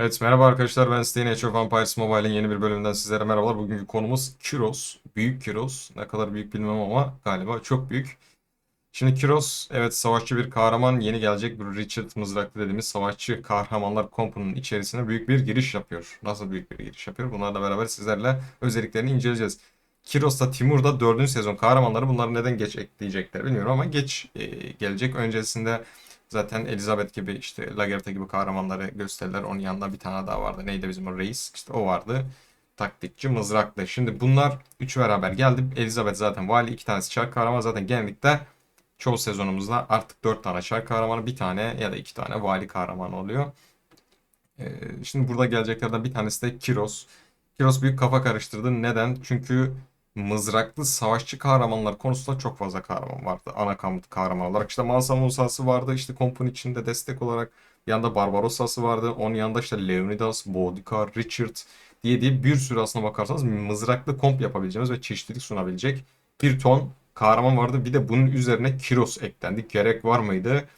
Evet merhaba arkadaşlar ben Stein Age of Empires Mobile'in yeni bir bölümünden sizlere merhabalar. Bugünkü konumuz Kiros. Büyük Kiros. Ne kadar büyük bilmem ama galiba çok büyük. Şimdi Kiros evet savaşçı bir kahraman yeni gelecek bir Richard Mızraklı dediğimiz savaşçı kahramanlar kompunun içerisine büyük bir giriş yapıyor. Nasıl büyük bir giriş yapıyor? Bunlarla beraber sizlerle özelliklerini inceleyeceğiz. Kiros'ta Timur'da 4. sezon kahramanları bunları neden geç ekleyecekler bilmiyorum ama geç e, gelecek. Öncesinde Zaten Elizabeth gibi işte Lagertha gibi kahramanları gösterdiler. Onun yanında bir tane daha vardı. Neydi bizim o reis? İşte o vardı. Taktikçi mızraklı. Şimdi bunlar üçü beraber geldi. Elizabeth zaten vali. iki tanesi çark kahraman. Zaten genellikle çoğu sezonumuzda artık dört tane çark kahramanı bir tane ya da iki tane vali kahraman oluyor. Ee, şimdi burada geleceklerden bir tanesi de Kiros. Kiros büyük kafa karıştırdı. Neden? Çünkü mızraklı savaşçı kahramanlar konusunda çok fazla kahraman vardı. Ana kahraman olarak. işte Mansa Musa'sı vardı. işte kompun içinde destek olarak. Bir yanda Barbarossa'sı vardı. Onun yanında işte Leonidas, Boudica, Richard diye diye bir sürü aslına bakarsanız mızraklı komp yapabileceğimiz ve çeşitlilik sunabilecek bir ton kahraman vardı. Bir de bunun üzerine Kiros eklendi. Gerek var mıydı?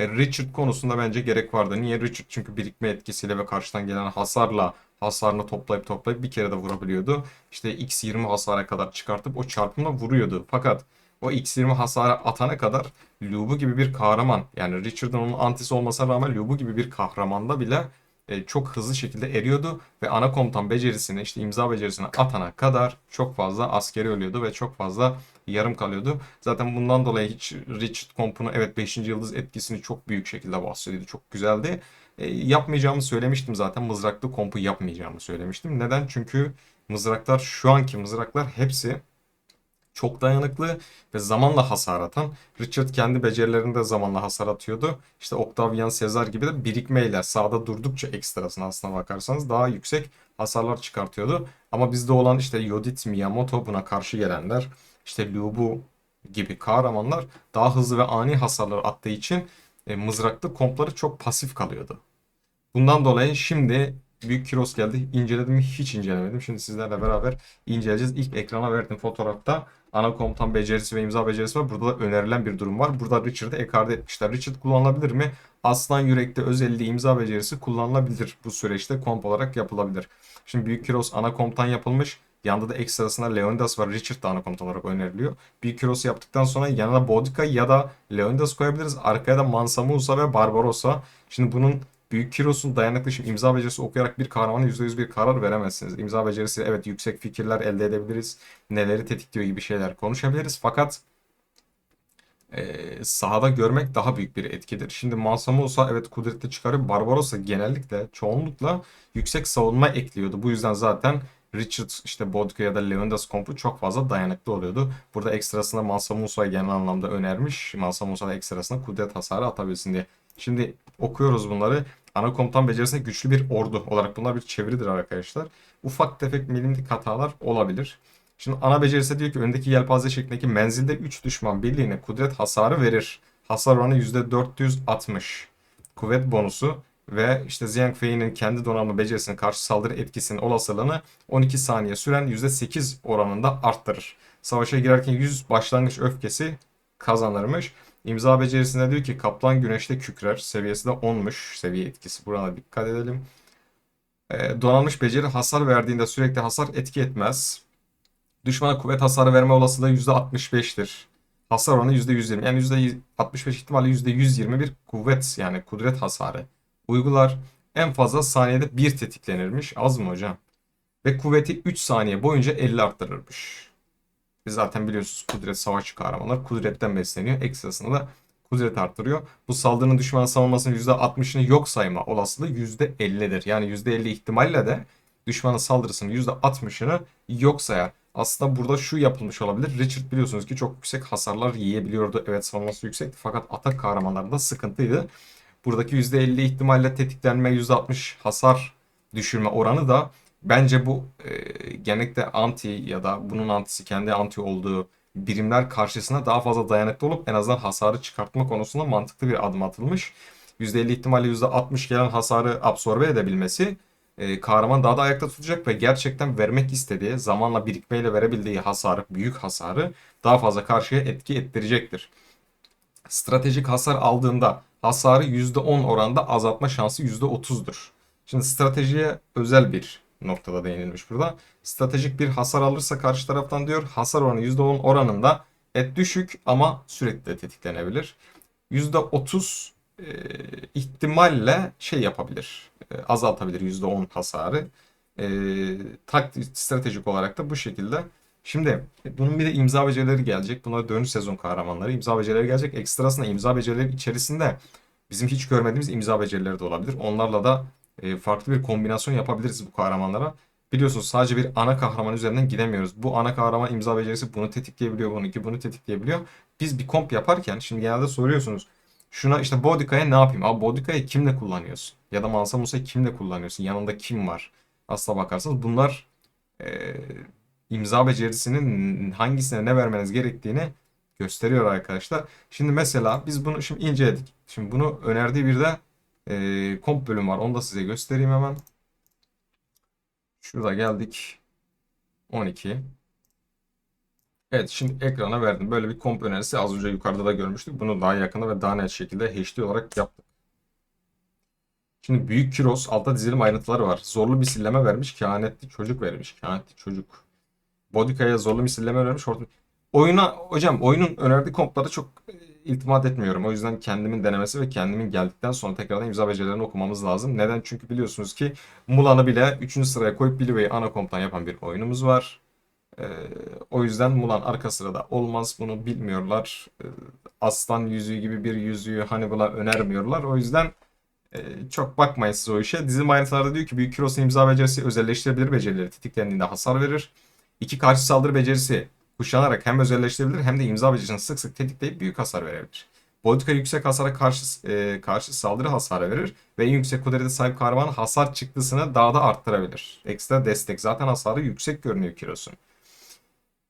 E, Richard konusunda bence gerek vardı. Niye Richard? Çünkü birikme etkisiyle ve karşıdan gelen hasarla hasarını toplayıp toplayıp bir kere de vurabiliyordu. İşte x20 hasara kadar çıkartıp o çarpımla vuruyordu. Fakat o x20 hasara atana kadar Lubu gibi bir kahraman yani Richard'ın onun antisi olmasına rağmen Lubu gibi bir kahramanda bile e, çok hızlı şekilde eriyordu ve ana komutan becerisini işte imza becerisini atana kadar çok fazla askeri ölüyordu ve çok fazla yarım kalıyordu. Zaten bundan dolayı hiç Richard kompunu evet 5. yıldız etkisini çok büyük şekilde bahsediyordu. Çok güzeldi. E, yapmayacağımı söylemiştim zaten. Mızraklı kompu yapmayacağımı söylemiştim. Neden? Çünkü mızraklar şu anki mızraklar hepsi çok dayanıklı ve zamanla hasar atan. Richard kendi becerilerinde zamanla hasar atıyordu. İşte Octavian Caesar gibi de birikmeyle sağda durdukça ekstrasına aslına bakarsanız daha yüksek hasarlar çıkartıyordu. Ama bizde olan işte Yodit, Miyamoto buna karşı gelenler, işte Lubu gibi kahramanlar daha hızlı ve ani hasarlar attığı için e, mızraklı kompları çok pasif kalıyordu. Bundan dolayı şimdi Büyük Kiros geldi. İnceledim mi? Hiç incelemedim. Şimdi sizlerle beraber inceleyeceğiz. İlk ekrana verdim fotoğrafta. Ana komutan becerisi ve imza becerisi var. Burada da önerilen bir durum var. Burada Richard'ı ekarte etmişler. Richard kullanılabilir mi? Aslan Yürek'te özelliği imza becerisi kullanılabilir. Bu süreçte komp olarak yapılabilir. Şimdi Büyük Kiros ana komutan yapılmış. Yanında da ekstrasında Leonidas var. Richard da ana komutan olarak öneriliyor. Büyük Kiros yaptıktan sonra yanına Boudica ya da Leonidas koyabiliriz. Arkaya da Mansa Musa ve Barbarossa. Şimdi bunun Büyük Kiros'un dayanıklı şimdi imza becerisi okuyarak bir kahramana %100 bir karar veremezsiniz. İmza becerisi evet yüksek fikirler elde edebiliriz. Neleri tetikliyor gibi şeyler konuşabiliriz. Fakat e, sahada görmek daha büyük bir etkidir. Şimdi Masamo olsa evet kudretli çıkarıyor. Barbarossa genellikle çoğunlukla yüksek savunma ekliyordu. Bu yüzden zaten Richard işte Bodka ya da Leonidas kompu çok fazla dayanıklı oluyordu. Burada ekstrasında Mansa Musa'yı genel anlamda önermiş. Mansa Musa ekstrasında kudret hasarı atabilsin diye. Şimdi okuyoruz bunları ana komutan becerisinde güçlü bir ordu olarak bunlar bir çeviridir arkadaşlar. Ufak tefek milimlik hatalar olabilir. Şimdi ana becerisi diyor ki öndeki yelpaze şeklindeki menzilde 3 düşman birliğine kudret hasarı verir. Hasar oranı %460. Kuvvet bonusu ve işte Zhang Fei'nin kendi donanma becerisine karşı saldırı etkisinin olasılığını 12 saniye süren %8 oranında arttırır. Savaşa girerken 100 başlangıç öfkesi kazanırmış. İmza becerisinde diyor ki kaplan güneşte kükrer. Seviyesi de 10'muş. Seviye etkisi. Burana dikkat edelim. Ee, donanmış beceri hasar verdiğinde sürekli hasar etki etmez. Düşmana kuvvet hasarı verme olasılığı %65'tir. Hasar oranı %120. Yani %65 ihtimalle %120 bir kuvvet yani kudret hasarı. Uygular en fazla saniyede 1 tetiklenirmiş. Az mı hocam? Ve kuvveti 3 saniye boyunca 50 arttırırmış. Zaten biliyorsunuz kudret savaşçı kahramanlar kudretten besleniyor. Ekstrasında da kudret arttırıyor. Bu saldırının düşman savunmasının %60'ını yok sayma olasılığı %50'dir. Yani %50 ihtimalle de düşmanın saldırısının %60'ını yok sayar. Aslında burada şu yapılmış olabilir. Richard biliyorsunuz ki çok yüksek hasarlar yiyebiliyordu. Evet savunması yüksekti fakat atak kahramanlarında sıkıntıydı. Buradaki %50 ihtimalle tetiklenme %60 hasar düşürme oranı da Bence bu e, genellikle anti ya da bunun antisi kendi anti olduğu birimler karşısına daha fazla dayanıklı olup en azından hasarı çıkartma konusunda mantıklı bir adım atılmış. %50 ihtimalle %60 gelen hasarı absorbe edebilmesi e, kahraman daha da ayakta tutacak ve gerçekten vermek istediği zamanla birikmeyle verebildiği hasarı, büyük hasarı daha fazla karşıya etki ettirecektir. Stratejik hasar aldığında hasarı %10 oranda azaltma şansı %30'dur. Şimdi stratejiye özel bir noktada değinilmiş burada. Stratejik bir hasar alırsa karşı taraftan diyor hasar oranı %10 oranında et düşük ama sürekli tetiklenebilir. %30 e, ihtimalle şey yapabilir. e, azaltabilir %10 hasarı. E, taktik stratejik olarak da bu şekilde. Şimdi bunun bir de imza becerileri gelecek. Bunlar dönüş sezon kahramanları. İmza becerileri gelecek. Ekstrasında imza becerileri içerisinde bizim hiç görmediğimiz imza becerileri de olabilir. Onlarla da e, farklı bir kombinasyon yapabiliriz bu kahramanlara. Biliyorsunuz sadece bir ana kahraman üzerinden gidemiyoruz. Bu ana kahraman imza becerisi bunu tetikleyebiliyor, bununki bunu tetikleyebiliyor. Biz bir komp yaparken şimdi genelde soruyorsunuz. Şuna işte Bodika'ya ne yapayım? Abi Bodika'yı kimle kullanıyorsun? Ya da Mansa Musa'yı kimle kullanıyorsun? Yanında kim var? Aslına bakarsanız bunlar e, imza becerisinin hangisine ne vermeniz gerektiğini gösteriyor arkadaşlar. Şimdi mesela biz bunu şimdi inceledik. Şimdi bunu önerdiği bir de e, komp bölüm var. Onu da size göstereyim hemen. Şurada geldik. 12. Evet şimdi ekrana verdim. Böyle bir komp önerisi az önce yukarıda da görmüştük. Bunu daha yakında ve daha net şekilde HD olarak yaptık. Şimdi Büyük Kiros altta dizilim ayrıntıları var. Zorlu misilleme vermiş. Kehanetli çocuk vermiş. Kehanetli çocuk. Bodika'ya zorlu misilleme vermiş. Hortum... Oyuna hocam oyunun önerdiği komplara çok e, iltimat etmiyorum. O yüzden kendimin denemesi ve kendimin geldikten sonra tekrardan imza becerilerini okumamız lazım. Neden? Çünkü biliyorsunuz ki Mulan'ı bile 3. sıraya koyup Billy'yi ana komptan yapan bir oyunumuz var. Ee, o yüzden Mulan arka sırada olmaz. Bunu bilmiyorlar. Ee, aslan yüzüğü gibi bir yüzüğü Hannibal'a önermiyorlar. O yüzden e, çok bakmayın siz o işe. Dizim ayrıntılarda diyor ki Büyük Kiros'un imza becerisi özelleştirebilir becerileri tetiklendiğinde hasar verir. İki karşı saldırı becerisi kuşanarak hem özelleştirebilir hem de imza becerisini sık sık tetikleyip büyük hasar verebilir. Politika yüksek hasara karşı e, karşı saldırı hasarı verir ve en yüksek kudrete sahip kahraman hasar çıktısını daha da arttırabilir. Ekstra destek. Zaten hasarı yüksek görünüyor Kiros'un.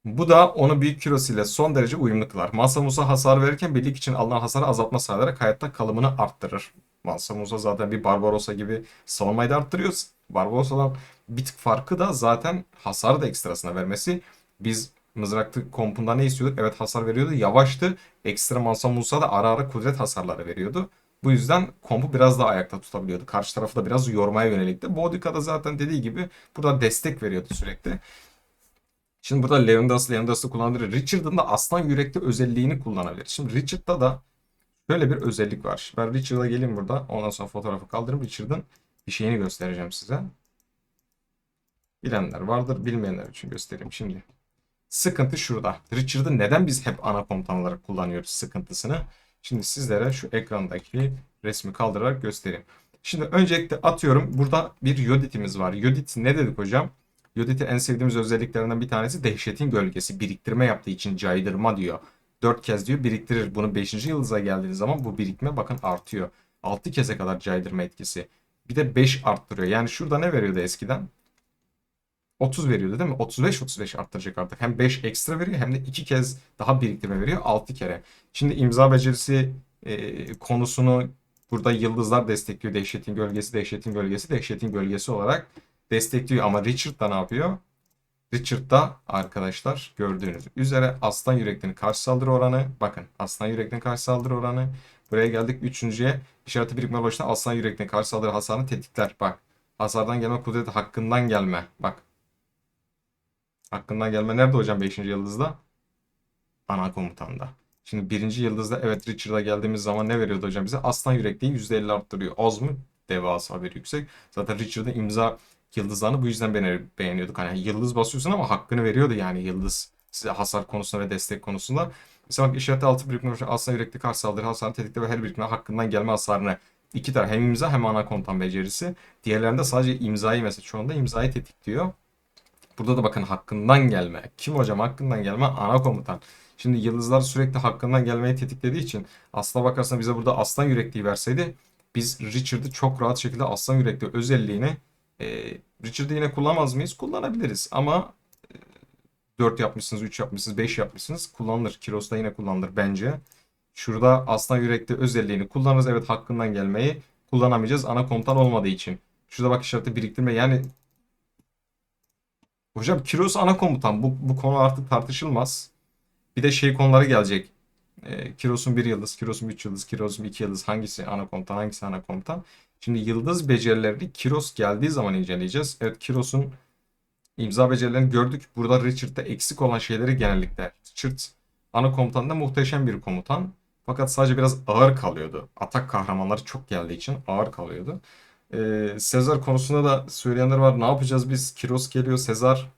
Bu da onu büyük kilosu ile son derece uyumlu kılar. Mansa Musa hasar verirken birlik için alınan hasarı azaltma sağlayarak hayatta kalımını arttırır. Mansa Musa zaten bir Barbarossa gibi savunmayı da arttırıyor. Barbarossa'dan bir tık farkı da zaten hasarı da ekstrasına vermesi. Biz mızraklı kompunda ne istiyorduk? Evet hasar veriyordu. Yavaştı. Ekstra Mansa Musa da ara ara kudret hasarları veriyordu. Bu yüzden kompu biraz daha ayakta tutabiliyordu. Karşı tarafı da biraz yormaya yönelikti. Bodica da zaten dediği gibi burada destek veriyordu sürekli. Şimdi burada Leonidas, Leonidas'ı kullanabilir. Richard'ın da aslan yürekli özelliğini kullanabilir. Şimdi Richard'da da şöyle bir özellik var. Ben Richard'a geleyim burada. Ondan sonra fotoğrafı kaldırıp Richard'ın bir şeyini göstereceğim size. Bilenler vardır, bilmeyenler için göstereyim şimdi. Sıkıntı şurada. Richard'ı neden biz hep ana komutan olarak kullanıyoruz sıkıntısını? Şimdi sizlere şu ekrandaki resmi kaldırarak göstereyim. Şimdi öncelikle atıyorum burada bir Yodit'imiz var. Yodit ne dedik hocam? Yodit'i en sevdiğimiz özelliklerinden bir tanesi dehşetin gölgesi. Biriktirme yaptığı için caydırma diyor. 4 kez diyor biriktirir. Bunu 5. yıldıza geldiğiniz zaman bu birikme bakın artıyor. 6 keze kadar caydırma etkisi. Bir de 5 arttırıyor. Yani şurada ne veriyordu eskiden? 30 veriyordu değil mi? 35-35 arttıracak artık. Hem 5 ekstra veriyor hem de 2 kez daha biriktirme veriyor. 6 kere. Şimdi imza becerisi e, konusunu burada yıldızlar destekliyor. Dehşetin gölgesi, dehşetin gölgesi, dehşetin gölgesi olarak destekliyor. Ama Richard da ne yapıyor? Richard da arkadaşlar gördüğünüz üzere aslan yüreklerin karşı saldırı oranı. Bakın aslan yüreklerin karşı saldırı oranı. Buraya geldik üçüncüye. İşareti birikme başına aslan yüreklerin karşı saldırı hasarını tetikler. Bak hasardan gelme kudreti hakkından gelme. Bak Hakkından gelme nerede hocam 5. yıldızda? Ana komutanda. Şimdi birinci yıldızda evet Richard'a geldiğimiz zaman ne veriyordu hocam bize? Aslan yürekliği %50 arttırıyor. Az mı? Devasa bir yüksek. Zaten Richard'ın imza yıldızlarını bu yüzden beğeniyorduk. Hani yıldız basıyorsun ama hakkını veriyordu yani yıldız size hasar konusunda ve destek konusunda. Mesela bak işareti altı birikme aslan yürekli karşı saldırı hasarını tetikle ve her birikme hakkından gelme hasarını iki taraf hem imza hem ana komutan becerisi. Diğerlerinde sadece imzayı mesela çoğunda imzayı tetikliyor. Burada da bakın hakkından gelme. Kim hocam hakkından gelme? Ana komutan. Şimdi yıldızlar sürekli hakkından gelmeyi tetiklediği için aslına bakarsan bize burada aslan yürekliği verseydi biz Richard'ı çok rahat şekilde aslan yürekli özelliğini e, Richard'ı yine kullanmaz mıyız? Kullanabiliriz ama e, 4 yapmışsınız, 3 yapmışsınız, 5 yapmışsınız. Kullanılır. Kiros'ta yine kullanılır bence. Şurada aslan yürekli özelliğini kullanırız. Evet hakkından gelmeyi kullanamayacağız ana komutan olmadığı için. Şurada bak işareti biriktirme. Yani Hocam Kiros ana komutan. Bu, bu konu artık tartışılmaz. Bir de şey konuları gelecek. E, Kiros'un bir yıldız, Kiros'un üç yıldız, Kiros'un iki yıldız. Hangisi ana komutan, hangisi ana komutan. Şimdi yıldız becerilerini Kiros geldiği zaman inceleyeceğiz. Evet Kiros'un imza becerilerini gördük. Burada Richard'da eksik olan şeyleri genellikle. Richard ana komutanda muhteşem bir komutan. Fakat sadece biraz ağır kalıyordu. Atak kahramanları çok geldiği için ağır kalıyordu. Ee, Sezar konusunda da söyleyenler var. Ne yapacağız biz? Kiros geliyor, Sezar.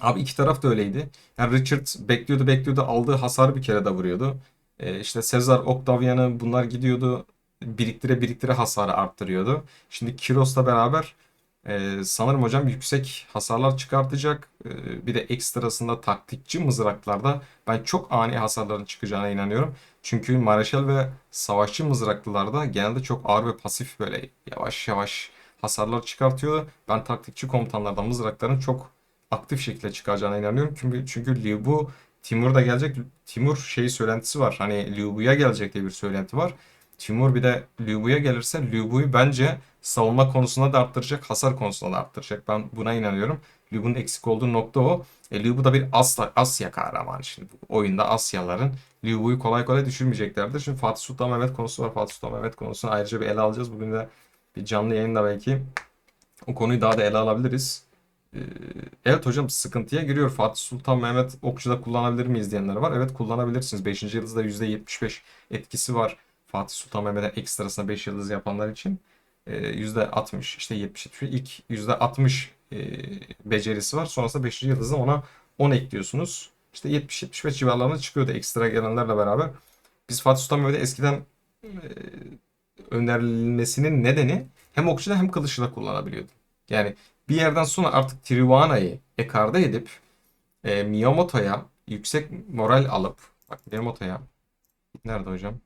Abi iki taraf da öyleydi. Yani Richard bekliyordu bekliyordu aldığı hasarı bir kere de vuruyordu. Ee, işte Sezar, Octavian'ı bunlar gidiyordu biriktire biriktire hasarı arttırıyordu. Şimdi Kiros'la beraber e, sanırım hocam yüksek hasarlar çıkartacak. E, bir de ekstrasında taktikçi mızraklarda ben çok ani hasarların çıkacağına inanıyorum. Çünkü Mareşal ve savaşçı mızraklılarda genelde çok ağır ve pasif böyle yavaş yavaş hasarlar çıkartıyordu. Ben taktikçi komutanlardan mızrakların çok aktif şekilde çıkacağına inanıyorum. Çünkü çünkü Liu Bu Timur da gelecek. Timur şey söylentisi var. Hani Liu Bu'ya gelecek diye bir söylenti var. Timur bir de Liu Bu'ya gelirse Liu Bu'yu bence savunma konusunda da arttıracak, hasar konusunda da arttıracak. Ben buna inanıyorum. Liu Bu'nun eksik olduğu nokta o. E, Liu Bu da bir Asya, Asya kahramanı şimdi. Bu oyunda Asyaların Liu Bu'yu kolay kolay düşürmeyeceklerdir. Şimdi Fatih Sultan Mehmet konusu var. Fatih Sultan Mehmet konusunu ayrıca bir ele alacağız. Bugün de bir canlı yayında belki o konuyu daha da ele alabiliriz. Ee, Evet hocam sıkıntıya giriyor. Fatih Sultan Mehmet Okçu'da kullanabilir miyiz diyenler var. Evet kullanabilirsiniz. 5. yıldızda %75 etkisi var. Fatih Sultan Mehmet'e ekstrasına 5 yıldız yapanlar için. Ee, %60 işte 70 ilk %60 e, becerisi var. Sonrasında 5. yıldızda ona 10 ekliyorsunuz. İşte 70-75 civarlarına çıkıyordu ekstra gelenlerle beraber. Biz Fatih Sultan Mehmet'e eskiden e, önerilmesinin nedeni hem okçuda hem kılıçla kullanabiliyordu. Yani bir yerden sonra artık Trivana'yı ekarda edip e, Miyamoto'ya yüksek moral alıp bak Miyamoto'ya nerede hocam?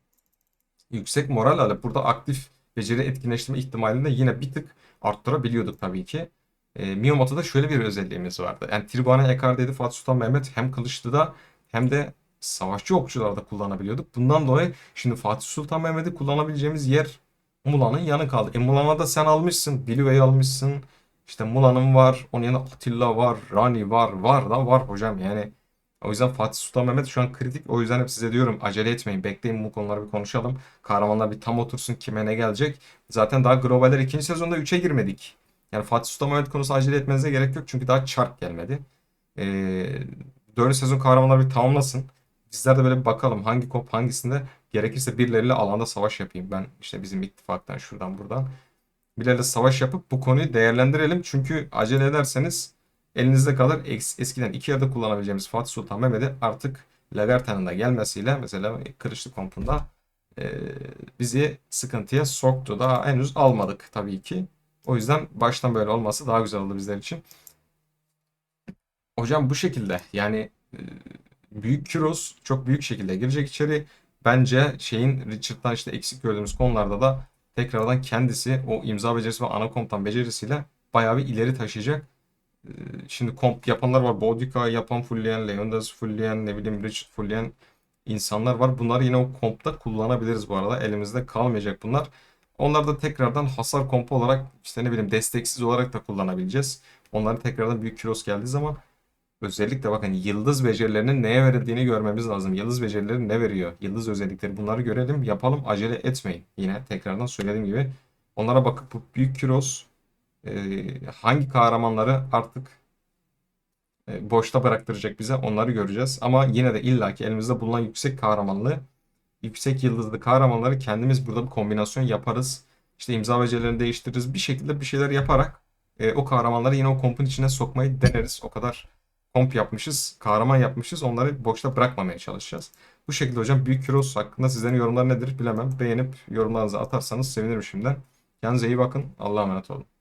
Yüksek moral alıp burada aktif beceri etkinleştirme ihtimalini de yine bir tık arttırabiliyorduk tabii ki. E, Miyamoto'da şöyle bir özelliğimiz vardı. Yani Tribana ekarda edip Fatih Sultan Mehmet hem kılıçlıda hem de savaşçı okçularda kullanabiliyorduk. Bundan dolayı şimdi Fatih Sultan Mehmet'i kullanabileceğimiz yer Mula'nın yanı kaldı. E Mula'na da sen almışsın. Bilüve'yi almışsın. İşte Mula'nın var. Onun yanında Atilla var. Rani var. Var da var hocam yani. O yüzden Fatih Sultan Mehmet şu an kritik. O yüzden hep size diyorum acele etmeyin. Bekleyin bu konuları bir konuşalım. Kahramanlar bir tam otursun kime ne gelecek. Zaten daha globaller ikinci sezonda 3'e girmedik. Yani Fatih Sultan Mehmet konusu acele etmenize gerek yok. Çünkü daha çark gelmedi. Ee, 4. sezon kahramanlar bir tamamlasın. Bizler de böyle bir bakalım hangi kop hangisinde gerekirse birileriyle alanda savaş yapayım. Ben işte bizim ittifaktan şuradan buradan birileriyle savaş yapıp bu konuyu değerlendirelim. Çünkü acele ederseniz elinizde kalır. Es- Eskiden iki yerde kullanabileceğimiz Fatih Sultan Mehmet'i artık Lagerta'nın da gelmesiyle mesela Kılıçlı Kompu'nda e, bizi sıkıntıya soktu. Daha henüz almadık tabii ki. O yüzden baştan böyle olması daha güzel oldu bizler için. Hocam bu şekilde yani Büyük Kiros çok büyük şekilde girecek içeri. Bence şeyin Richard'dan işte eksik gördüğümüz konularda da tekrardan kendisi o imza becerisi ve ana komutan becerisiyle bayağı bir ileri taşıyacak. Ee, Şimdi komp yapanlar var. Bodica yapan fullleyen, Leonidas fullleyen, ne bileyim Richard fullleyen insanlar var. Bunları yine o kompta kullanabiliriz bu arada. Elimizde kalmayacak bunlar. Onları da tekrardan hasar kompu olarak işte ne bileyim desteksiz olarak da kullanabileceğiz. Onları tekrardan büyük kilos geldiği zaman Özellikle bakın yıldız becerilerinin neye verildiğini görmemiz lazım. Yıldız becerileri ne veriyor? Yıldız özellikleri bunları görelim, yapalım, acele etmeyin. Yine tekrardan söylediğim gibi onlara bakıp bu büyük kiros e, hangi kahramanları artık e, boşta bıraktıracak bize onları göreceğiz. Ama yine de illaki elimizde bulunan yüksek kahramanlığı, yüksek yıldızlı kahramanları kendimiz burada bir kombinasyon yaparız. İşte imza becerilerini değiştiririz. Bir şekilde bir şeyler yaparak e, o kahramanları yine o kompun içine sokmayı deneriz. O kadar komp yapmışız, kahraman yapmışız. Onları boşta bırakmamaya çalışacağız. Bu şekilde hocam Büyük Heroes hakkında sizlerin yorumları nedir bilemem. Beğenip yorumlarınızı atarsanız sevinirim şimdiden. Kendinize iyi bakın. Allah'a emanet olun.